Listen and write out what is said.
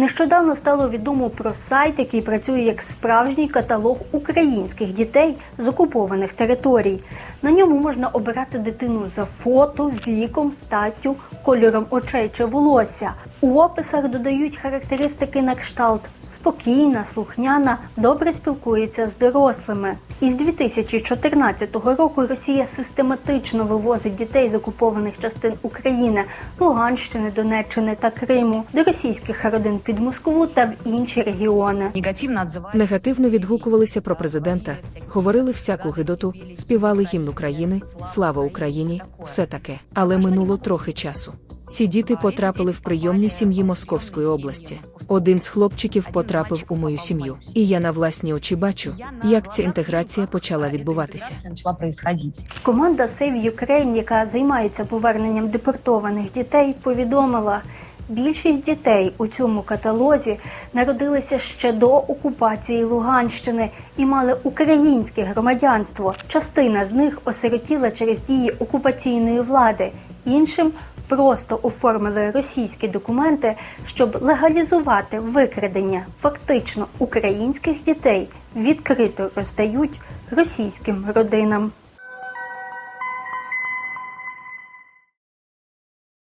Нещодавно стало відомо про сайт, який працює як справжній каталог українських дітей з окупованих територій. На ньому можна обирати дитину за фото, віком, статтю, кольором очей чи волосся. У описах додають характеристики на кшталт спокійна, слухняна, добре спілкується з дорослими. Із 2014 року Росія систематично вивозить дітей з окупованих частин України, Луганщини, Донеччини та Криму до російських родин під Москву та в інші регіони. негативно відгукувалися про президента, говорили всяку гидоту, співали гімн України, слава Україні, все таке. Але минуло трохи часу. Ці діти потрапили в прийомні сім'ї Московської області. Один з хлопчиків потрапив у мою сім'ю, і я на власні очі бачу, як ця інтеграція почала відбуватися. Команда Save Ukraine, яка займається поверненням депортованих дітей, повідомила. Більшість дітей у цьому каталозі народилися ще до окупації Луганщини і мали українське громадянство. Частина з них осиротіла через дії окупаційної влади. Іншим просто оформили російські документи, щоб легалізувати викрадення. Фактично українських дітей відкрито роздають російським родинам.